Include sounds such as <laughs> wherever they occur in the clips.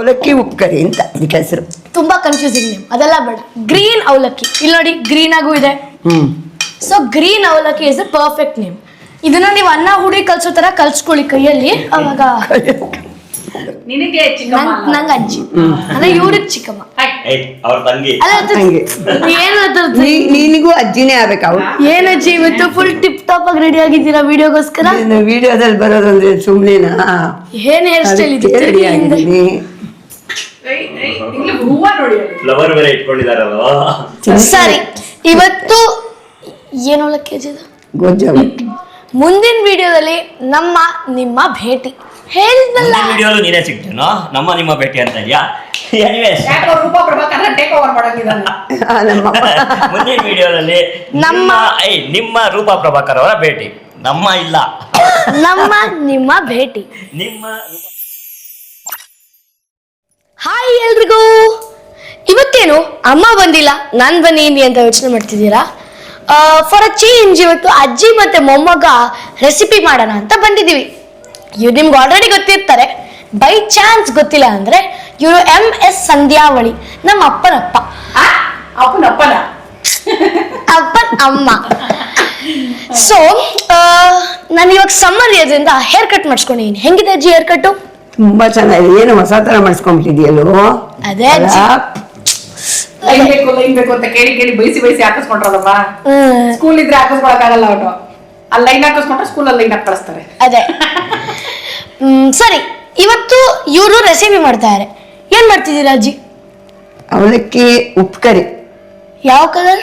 ಅವಲಕ್ಕಿ ಉಪ್ಕರಿ ಅಂತ ಇದಕ್ಕೆ ಹೆಸರು. ತುಂಬಾ ಕನ್ಫ್ಯೂಸಿಂಗ್ ನೇಮ್ ಅದೆಲ್ಲ ಬೇಡ. ಗ್ರೀನ್ ಅವಲಕ್ಕಿ. ಇಲ್ಲಿ ನೋಡಿ ಗ್ರೀನ್ ಆಗೂ ಇದೆ. ಹ್ಮ್. So green avalakki is a perfect name ಇದನ್ನ ನೀವು ಅನ್ನ ಹುಡಿ ಕಲ್ಸೋ ತರ ಕಲ್ಸ್ಕೊಳ್ಳಿ ಕೈಯಲ್ಲಿ. ಅವಾಗ ನಿನಗೆ ಚಿಕ್ಕಮ್ಮ ನಂಗ್ ಅಜ್ಜಿ. ಅಂದ್ರೆ ಇವ್ರಿಗೆ ಚಿಕ್ಕಮ್ಮ. ಅವ್ರ ತಂಗಿ. ಅಲ್ಲ ಅದು- ಹಂಗೆ. ಏನು ಅದ್ರದ್ದು? ನೀ- ನೀನಿಗೂ ಅಜ್ಜಿನೇ ಆಗ್ಬೇಕು ಅವ್ರು ಏನ್ ಅಜ್ಜಿ ಇವತ್ತು ಫುಲ್ ಟಿಪ್ ಟಾಪ್ ಆಗಿ ರೆಡಿ ಆಗಿದ್ದೀರಾ ವಿಡಿಯೋಗೋಸ್ಕರ ವಿಡಿಯೋದಲ್ಲಿ ಬರೋದಂದ್ರೆ ಸುಮ್ಮನೆನಾ ಏನ್ ಹೇರ್ ಸ್ಟೈಲ್ ಇದೆ? ರೆಡಿ ಆಗಿದ್ದೀನಿ. ಫ್ಲವರ್ ಬೇರೆ ಇಟ್ಕೊಂಡಿದಾರಲ್ವಾ ಸರಿ ಇವತ್ತು ಏನು? ಗೊಜ್ಜು ಅವಲಕ್ಕಿ ಮುಂದಿನ ವಿಡಿಯೋದಲ್ಲಿ ನಮ್ಮ ನಿಮ್ಮ ಭೇಟಿ. ಹೇಳಿದ್ನಲ್ಲ ವಿಡಿಯೋಲು ನೀನೇ ಸಿಗ್ತೇನೋ? ನಮ್ಮ ನಿಮ್ಮ ಭೇಟಿ ಅಂತ ಇದೆಯಾ? ಎನಿವೇಸ್ ಮುಂದಿನ ವಿಡಿಯೋದಲ್ಲಿ ನಮ್ಮ- ನಮ್ಮ ಐ ನಿಮ್ಮ ರೂಪಾ ಪ್ರಭಾಕರ್ ಅವರ ಭೇಟಿ. ನಮ್ಮ ಇಲ್ಲ. ನಮ್ಮ ನಿಮ್ಮ ಭೇಟಿ. ನಿಮ್ಮ ಹಾಯ್ ಎಲ್ರಿಗೂ. ಇವತ್ತೇನು ಅಮ್ಮ ಬಂದಿಲ್ಲ ನಾನು ಬನ್ನಿ ಅಂತ ಯೋಚನೆ ಮಾಡ್ತಿದ್ದೀರಾ? ಫಾರ್ ಅ ಚೇಂಜ್ ಇವತ್ತು ಅಜ್ಜಿ ಮತ್ತೆ ಮೊಮ್ಮಗ ರೆಸಿಪಿ ಮಾಡೋಣ ಅಂತ ಬಂದಿದ್ದೀವಿ. ಇವ್ರು ನಿಮ್ಗೆ ಆಲ್ರೆಡಿ ಗೊತ್ತಿರ್ತಾರೆ. ಬೈ ಚಾನ್ಸ್ ಗೊತ್ತಿಲ್ಲ ಅಂದ್ರೆ ಇವರು ಎಂ ಎಸ್ ಸಂಧ್ಯಾವಳಿ ನಮ್ಮ ಅಪ್ಪನಪ್ಪ. ಅಪ್ಪನಪ್ಪನ? ಅಪ್ಪನ ಅಪ್ಪನ ಅಮ್ಮ ಸೊ ನಾನು ಇವಾಗ ಸಮ್ಮರ್ ಇರೋದ್ರಿಂದ ಹೇರ್ ಕಟ್ ಮಾಡಿಸ್ಕೊಂಡಿದ್ದೀನಿ ಹೆಂಗಿದೆ ಅಜ್ಜಿ ಹೇರ್ ಕಟ್ಟು ತುಂಬಾ ಚೆನ್ನಾಗಿದೆ. ಏನು ಹೊಸ ತರ ಮಾಡಿಸ್ಕೊಂಬಿಟ್ಟಿದ್ಯಲ್ಲೋ? ಅದೇ. ಲೈನ್ ಬೇಕು ಲೈನ್ ಬೇಕು ಅಂತ ಕೇಳಿ ಕೇಳಿ ಬೈಸಿ ಬೈಸಿ ಹಾಕಿಸ್ಕೊಂಡ್ರದಮ್ಮ ಸ್ಕೂಲ್ ಇದ್ರೆ ಹಾಕಿಸ್ಕೊಳಕ್ ಆಗಲ್ಲ ಅವ್ರು ಅಲ್ಲಿ ಲೈನ್ ಹಾಕಿಸ್ಕೊಂಡ್ರೆ ಸ್ಕೂಲಲ್ಲಿ ಲೈನ್ ಹಾಕಿ ಕಳಿಸ್ತಾರೆ. ಅದೇ. ಹ್ಮ್, ಸರಿ. ಇವತ್ತು ಇವರು ರೆಸಿಪಿ ಮಾಡ್ತಾರೆ. ಏನ್ ಮಾಡ್ತಿದ್ದೀರಾ ಅಜ್ಜಿ? ಅವಲಕ್ಕಿ ಉಪ್ಕರಿ ಯಾವ ಕಲರ್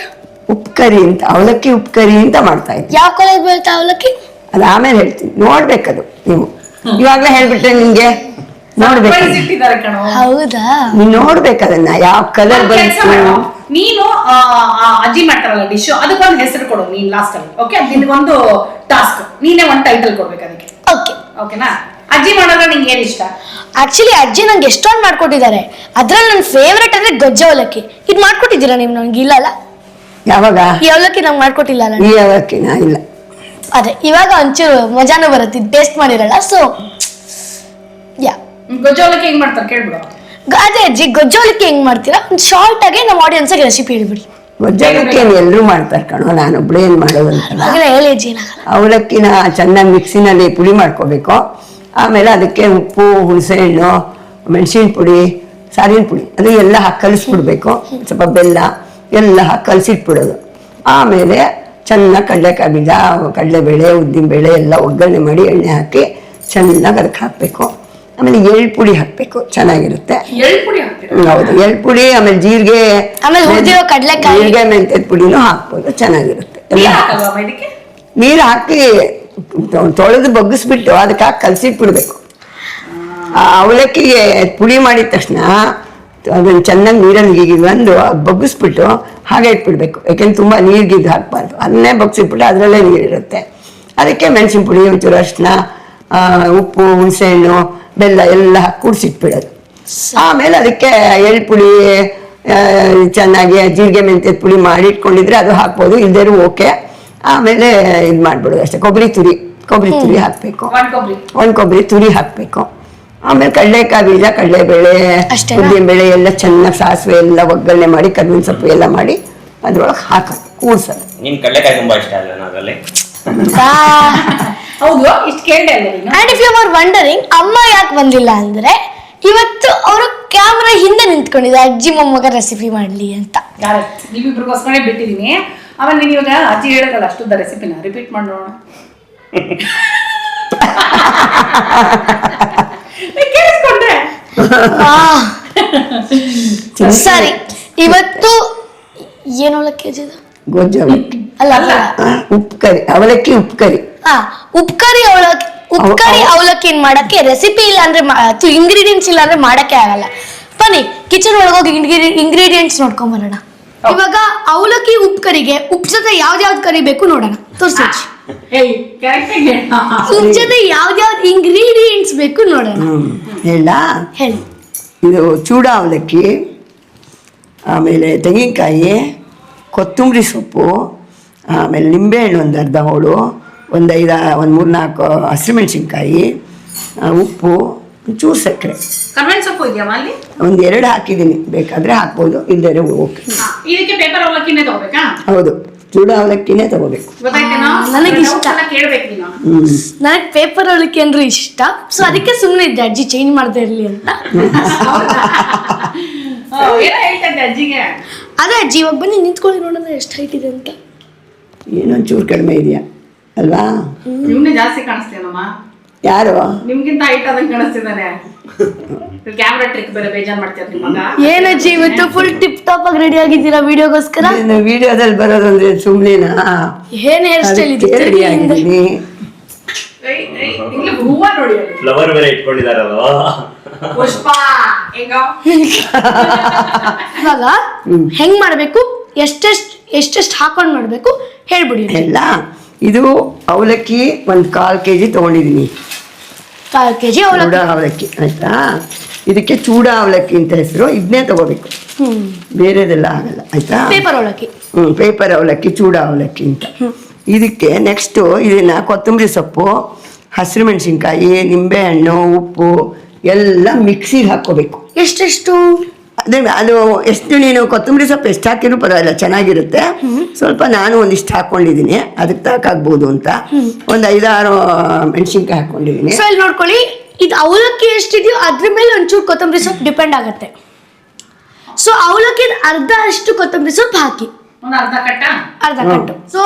ಉಪ್ಕರಿ ಅಂತ ಅವಲಕ್ಕಿ ಉಪ್ಕರಿ ಅಂತ ಮಾಡ್ತಾ ಇದ್ದೆ. ಯಾವ ಕಲರ್ ಬೀಳ್ತಾ ಅವಲಕ್ಕಿ? ಅದು ಆಮೇಲೆ ಹೇಳ್ತೀನಿ. ನೋಡ್ಬೇಕದು ನೀವು. ಇವಾಗ್ಲೇ ಹೇಳ್ಬಿಟ್ರೆ ನಿಮ್ಗೆ? ನೋಡ್ಬೇಕು. Surprise ಇಟ್ಟಿದ್ದಾರೆ ಕಣೋ. ಹೌದಾ? ನೀನ್ ನೋಡ್ಬೇಕದನ್ನ ಯಾವ ಕಲರ್ ಒಂದ್ ಕೆಲ್ಸ ಬಂತು? ನೀನು ಆ, ಆ, ಅಜ್ಜಿ ಮಾಡ್ತಾರಲ್ಲ ಡಿಶ್ ಅದಕ್ಕೊಂದು ಹೆಸರು ಕೊಡು ನೀನ್ ಲಾಸ್ಟ್ ಅಲ್ಲಿ ಓಕೆ ಒಂದು ಟಾಸ್ಕ್ ನೀನೇ ಒಂದು ಟೈಟಲ್ ಕೊಡ್ಬೇಕು ಅದಕ್ಕೆ. ಓಕೆ ಓಕೆನಾ ಅಜ್ಜಿ ಮಾಡೋದ್ರೆ ನಿಂಗೆ ಏನ್ ಇಷ್ಟ? ಆಕ್ಚುಲಿ ಅಜ್ಜಿ ನಂಗೆ ಎಷ್ಟೊಂದು ಮಾಡ್ಕೊಟ್ಟಿದ್ದಾರೆ. ಅದ್ರಲ್ಲಿ ನನ್ನ ಫೇವ್ರೆಟ್ ಅಂದ್ರೆ ಗೊಜ್ಜ ಅವಲಕ್ಕಿ. ಇದು ಮಾಡ್ಕೊಟ್ಟಿದ್ದೀರಾ ನೀವು ನನಗೆ ಇಲ್ಲ ಅಲ್ಲ? ಯಾವಾಗ? ಈ ಅವಲಕ್ಕಿ ನಂಗೆ ಮಾಡ್ಕೊಟ್ಟಿಲ್ಲ ಅಲ್ಲ ಈ ಅವಲಕ್ಕಿನ? ಇಲ್ಲ. ಅದೇ ಇವಾಗ ಒಂಚೂರು ಮಜಾನು ಬರುತ್ತೆ ಟೇಸ್ಟ್ ಮಾಡಿರಲ್ಲ ಸೊ ಯಾ ಗೊಜ್ಜು ಅವಲಕ್ಕಿ ಹೆಂಗ್ ಮಾಡ್ತಾರೆ ಕೇಳ್ಬಿಡು. ಅದೇ ಅಜ್ಜಿ ಗೊಜ್ಜ ಹೆಂಗ್ ಮಾಡ್ತೀರಾ? ಒಂದು ಶಾರ್ಟ್ ಆಗಿ ನಮ್ಮ ಆಡಿಯನ್ಸ್ಗೆ ರೆಸಿಪಿ ಹೇಳ್ಬಿಡಿ. ಗೊಜ್ಜಾಗಕ್ಕೆ ಎಲ್ಲರೂ ಮಾಡ್ತಾರೆ ಕಣೋ ನಾನೊಬ್ಳೇ ಏನ್ ಮಾಡೋದಂತಲ್ಲ. ಹಾಗೆಲ್ಲ ಹೇಳಿ ಅಜ್ಜಿ ಏನಾಗಲ್ಲ ಅವಲಕ್ಕಿನ ಚೆನ್ನಾಗಿ ಮಿಕ್ಸಿನಲ್ಲಿ ಪುಡಿ ಮಾಡ್ಕೋಬೇಕು. ಆಮೇಲೆ ಅದಕ್ಕೆ ಉಪ್ಪು ಹುಣಸೆಹಣ್ಣು ಮೆಣಸಿನ ಪುಡಿ ಸಾರಿನ ಪುಡಿ ಅದು ಎಲ್ಲ ಹಾಕಿ ಕಲಿಸ್ಬಿಡ್ಬೇಕು. ಸ್ವಲ್ಪ ಬೆಲ್ಲ ಎಲ್ಲ ಹಾಕಿ ಕಲಸಿಟ್ಬಿಡೋದು. ಆಮೇಲೆ ಚೆನ್ನಾಗಿ ಕಡಲೆಕಾಯಿ ಬೀಜ ಕಡಲೆಬೇಳೆ ಉದ್ದಿನಬೇಳೆ ಎಲ್ಲ ಒಗ್ಗರಣೆ ಮಾಡಿ ಎಣ್ಣೆ ಹಾಕಿ ಚೆನ್ನಾಗಿ ಅದಕ್ಕೆ ಹಾಕಬೇಕು. ಆಮೇಲೆ ಎಳ್ಳು ಪುಡಿ ಹಾಕಬೇಕು. ಚೆನ್ನಾಗಿರುತ್ತೆ. ಎಳ್ಳು ಪುಡಿ ಹೌದು. ಎಳ್ಳು ಪುಡಿ ಆಮೇಲೆ ಜೀರಿಗೆ. ಜೀರಿಗೆ ಮೆಂತ್ಯದ ಪುಡಿನೂ ಹಾಕ್ಬೋದು. ಚೆನ್ನಾಗಿರುತ್ತೆ. ಎಲ್ಲ ನೀರ್ ಇದಕ್ಕೆ ನೀರು ಹಾಕಿ ತೊಳೆದು ಬಗ್ಗಿಸ್ಬಿಟ್ಟು ಅದಕ್ಕೆ ಹಾಕಿ ಕಲಸಿಟ್ಬಿಡ್ಬೇಕು. ಆ ಅವಲಕ್ಕಿಗೆ ಪುಡಿ ಮಾಡಿದ ತಕ್ಷಣ ಅದನ್ನು ಚೆನ್ನಾಗಿ ನೀರಲ್ಲಿ ಒಂದು ಬಗ್ಗಿಸ್ಬಿಟ್ಟು ಹಾಗೆ ಇಟ್ಬಿಡ್ಬೇಕು. ಯಾಕೆಂದ್ರೆ ತುಂಬ ನೀರ್ಗಿದ್ದು ಹಾಕ್ಬಾರ್ದು. ಅದನ್ನೇ ಬಗ್ಸಿಟ್ಬಿಟ್ಟು ಅದರಲ್ಲೇ ನೀರಿರುತ್ತೆ. ಅದಕ್ಕೆ ಮೆಣಸಿನ ಪುಡಿ ಒಂಚೂರು ಅರಿಶಿನ ಉಪ್ಪು ಹುಣಸೆಹಣ್ಣು ಬೆಲ್ಲ ಎಲ್ಲ ಹಾಕಿ ಕೂಡಿಸಿಟ್ಬಿಡೋದು ಆಮೇಲೆ ಅದಕ್ಕೆ ಎಳ್ಳು ಪುಳಿ ಚೆನ್ನಾಗಿ ಜೀರಿಗೆ ಮೆಂತ್ಯದ ಪುಳಿ ಮಾಡಿ ಇಟ್ಕೊಂಡಿದ್ರೆ ಅದು ಹಾಕ್ಬೋದು ಇಲ್ದೇರು ಓಕೆ. ಆಮೇಲೆ ಇದು ಮಾಡ್ಬಿಡೋದು ಅಷ್ಟೇ ಕೊಬ್ಬರಿ ತುರಿ ಕೊಬ್ಬರಿ ತುರಿ ಹಾಕಬೇಕು. ಒಣ ಕೊಬ್ಬರಿ. ಒಂದು ಕೊಬ್ಬರಿ ತುರಿ ಹಾಕಬೇಕು. ಆಮೇಲೆ ಕಡಲೆಕಾಯಿ ಬೀಜ ಕಡಲೆಬೇಳೆ ಉದ್ದಿನ ಬೇಳೆ ಎಲ್ಲ ಚೆನ್ನಾಗಿ ಸಾಸಿವೆ ಎಲ್ಲ ಒಗ್ಗರಣೆ ಮಾಡಿ ಕರ್ಬೇವಿನ ಸೊಪ್ಪು ಎಲ್ಲ ಮಾಡಿ ಅದ್ರೊಳಗೆ ಹಾಕೋದು ಕೂಡ್ಸೋದು. ನಿಮ್ಮ ಕಡಲೆಕಾಯಿ ತುಂಬ ಇಷ್ಟ ಅಲ್ಲ ಅದ್ರಲ್ಲಿ ಹೌದು ಇಷ್ಟು ಕೇಳಿದೆ and if you are wondering ಅಮ್ಮ ಯಾಕೆ ಬಂದಿಲ್ಲ ಅಂದ್ರೆ ಇವತ್ತು ಅವರು ಕ್ಯಾಮ್ರಾ ಹಿಂದೆ ನಿಂತ್ಕೊಂಡಿದ್ದಾರೆ ಅಜ್ಜಿ ಮೊಮ್ಮಗ ರೆಸಿಪಿ ಮಾಡ್ಲಿ ಅಂತ. ಡೈರೆಕ್ಟ್ ಬಿಟ್ಟಿದ್ದೀನಿ. ಬಿಟ್ಟಿದೀನಿ ಆಮೇಲೆ ನೀನು ಇವಾಗ ಅಜ್ಜಿ ಹೇಳಿದ್ರಲ್ಲ ಅಷ್ಟುದ್ದ ರೆಸಿಪಿನ ರಿಪೀಟ್ ಮಾಡಿ ನೋಡೋಣ. ಕೇಳಿಸ್ಕೊಂಡ್ರೆ? ಸರಿ ಇವತ್ತು ಏನು ಅವಲಕ್ಕಿ ಅಜ್ಜಿ? ಗೊಜ್ಜು ಅವಲಕ್ಕಿ ಅಲ್ಲ ಅಲ್ಲ. ಉಪ್ಪು ಕರಿ ಅವಲಕ್ಕಿ ಉಪ್ಪು ಕರಿ ಹಾ ಉಪ್ಕರಿ ಅವಲಕ್ಕಿ ಉಪ್ಕರಿ ಅವಲಕ್ಕಿ ಮಾಡಕ್ಕೆ ರೆಸಿಪಿ ಇಲ್ಲ ಅಂದ್ರೆ ಇಂಗ್ರೀಡಿಯೆಂಟ್ಸ್ ಇಲ್ಲ ಅಂದ್ರೆ ಮಾಡಕ್ಕೆ ಆಗಲ್ಲ. ಬನ್ನಿ ಕಿಚನ್ ಒಳಗೋಗಿ ಇಂಗ್ರೀಡಿಯೆಂಟ್ಸ್ ನೋಡ್ಕೊಂಡ್ ಬರೋಣ. ಇವಾಗ ಅವಲಕ್ಕಿ ಉಪ್ಕರಿಗೆ ಉಪ್ ಜೊತೆ ಯಾವ್ದು ಕರಿ ಬೇಕು ನೋಡೋಣ. ತೋರಿಸಿ ಉಪ್ ಜೊತೆ ಯಾವ್ದ್ಯಾವ್ದು ಇಂಗ್ರೀಡಿಯೆಂಟ್ಸ್ ಬೇಕು ನೋಡೋಣ. ಹೇಳ. ಹೇಳಿ. ಇದು ಚೂಡ ಅವಲಕ್ಕಿ ಆಮೇಲೆ ತೆಂಗಿನಕಾಯಿ ಕೊತ್ತಂಬರಿ ಸೊಪ್ಪು ಆಮೇಲೆ ನಿಂಬೆಹಣ್ಣು ಒಂದು ಅರ್ಧ ಹೋಳು ಒಂದು ಐದು ಒಂದು ಮೂರು ನಾಲ್ಕು ಹಸಿಮೆಣ್ಸಿನ್ಕಾಯಿ ಉಪ್ಪು ಒಂಚೂರು ಸಕ್ಕರೆ. ಕರ್ಬೇವಿನ ಸೊಪ್ಪು ಇದೆಯಾ ಅಲ್ಲಿ? ಒಂದು ಎರಡು ಹಾಕಿದ್ದೀನಿ. ಬೇಕಾದರೆ ಹಾಕ್ಬೋದು ಇಲ್ಲದೇ ಓಕೆ. ಇದಕ್ಕೆ ಪೇಪರ್ ಅವಲಕ್ಕಿನೇ ತಗೋಬೇಕಾ? ಹೌದು ಚೂಡ ಅವಲಕ್ಕಿನೇ ತಗೋಬೇಕು. ನನಗಿಷ್ಟ ನನಗೆ ಇಷ್ಟ. ನನಗೆ ಪೇಪರ್ ಅವಲಕ್ಕಿ ಅಂದ್ರೆ ಇಷ್ಟ. ಸೊ ಅದಕ್ಕೆ ಸುಮ್ಮನೆ ಇದ್ದೆ ಅಜ್ಜಿ ಚೇಂಜ್ ಮಾಡದೇ ಇರಲಿ ಅಂತ. ಅದೇ ಅಜ್ಜಿ ಇವಾಗ ಬನ್ನಿ ನಿಂತ್ಕೊಳ್ಳಿ ನೋಡೋಣ ಎಷ್ಟು ಹೈಟ್ ಇದೆ ಅಂತ. ಏನೊಂಚೂರು ಕಡಿಮೆ ಇದೆಯಾ? ಅಲ್ವಾ? ನಿಮ್ನೆ ಜಾಸ್ತಿ ಕಾಣಿಸ್ತೇನಮ್ಮ ಯಾರು? ನಿಮ್ಗಿಂತ ಹೈಟ್ ಆದಂಗೆ ಕಾಣಿಸ್ತಿದ್ದಾನೆ ಕ್ಯಾಮ್ರಾ ಟ್ರಿಕ್ ಬೇರೆ ಬೇಜಾರ್ ಮಾಡ್ತೀರ ನಿಮ್ಮ ಮಗ ಏನ್ ಅಜ್ಜಿ ಇವತ್ತು ಫುಲ್ ಟಿಪ್ ಟಾಪ್ ಆಗಿ ರೆಡಿ ಆಗಿದ್ದೀರಾ ವಿಡಿಯೋಗೋಸ್ಕರ ವಿಡಿಯೋದಲ್ಲಿ ಬರೋದಂದ್ರೆ ಸುಮ್ಮನೆನಾ ಏನು ಹೇರ್ ಸ್ಟೈಲ್ ಇದೆ ರೆಡಿ ಆಗಿದ್ದೀನಿ. ಏಯ್, ಏಯ್, ಇಲ್ಲಿ ಹೂವ ನೋಡಿ ಅಲ್ಲಿ. ಫ್ಲವರ್ ಬೇರೆ ಇಟ್ಕೊಂಡಿದಾರಲ್ವಾ? ಪುಷ್ಪ ಹೆಂಗ? <laughs> ಇವಾಗ ಹೆಂಗ್ ಮಾಡ್ಬೇಕು ಎಷ್ಟೆಷ್ಟ್ ಎಷ್ಟೆಷ್ಟ್ ಹಾಕೊಂಡ್ ಮಾಡ್ಬೇಕು ಹೇಳ್ಬಿಡಿ ಎಲ್ಲ ಇದು ಅವಲಕ್ಕಿ ಒಂದು ಕಾಲು ಕೆ ಜಿ ತೊಗೊಂಡಿದ್ದೀನಿ ಕಾಲ್ ಕೆಜಿ ಚೂಡ ಅವಲಕ್ಕಿ ಆಯಿತಾ? ಇದಕ್ಕೆ ಚೂಡ ಅವಲಕ್ಕಿ ಅಂತ ಹೆಸರು ಇದನ್ನೇ ತಗೋಬೇಕು. ಬೇರೆದೆಲ್ಲ ಆಗಲ್ಲ ಆಯಿತಾ? ಪೇಪರ್ ಅವಲಕ್ಕಿ. ಹ್ಞೂ ಪೇಪರ್ ಅವಲಕ್ಕಿ ಚೂಡ ಅವಲಕ್ಕಿ ಅಂತ. ಇದಕ್ಕೆ ನೆಕ್ಸ್ಟು ಇದನ್ನು ಕೊತ್ತಂಬರಿ ಸೊಪ್ಪು ಹಸಿರು ಮೆಣಸಿನ್ಕಾಯಿ ನಿಂಬೆಹಣ್ಣು ಉಪ್ಪು ಎಲ್ಲ ಮಿಕ್ಸಿಗೆ ಹಾಕ್ಕೋಬೇಕು. ಎಷ್ಟೆಷ್ಟು? ಅದೇ ಅದು ಎಷ್ಟು ನೀನು ಕೊತ್ತಂಬರಿ ಸೊಪ್ಪು ಎಷ್ಟು ಹಾಕಿರೂ ಪರವಾಗಿಲ್ಲ ಚೆನ್ನಾಗಿರುತ್ತೆ. ಸ್ವಲ್ಪ ನಾನು ಒಂದಿಷ್ಟು ಹಾಕೊಂಡಿದ್ದೀನಿ. ಅದಕ್ಕೆ ತಾಕಾಗ್ಬೋದು ಅಂತ. ಒಂದು ಐದಾರು ಮೆಣಸಿನ್ಕಾಯಿ ಹಾಕೊಂಡಿದ್ದೀನಿ. ಸೊ ಇಲ್ಲಿ ನೋಡ್ಕೊಳ್ಳಿ. ಇದು ಅವಲಕ್ಕಿ ಎಷ್ಟಿದೆಯೋ ಅದ್ರ ಮೇಲೆ ಒಂಚೂರು ಕೊತ್ತಂಬರಿ ಸೊಪ್ಪು ಡಿಪೆಂಡ್ ಆಗುತ್ತೆ. ಸೊ ಅವಲಕ್ಕಿ ಅರ್ಧ ಅಷ್ಟು ಕೊತ್ತಂಬರಿ ಸೊಪ್ಪು ಹಾಕಿ. ಒಂದ್ ಅರ್ಧ ಕಟ್ಟ? ಸೊ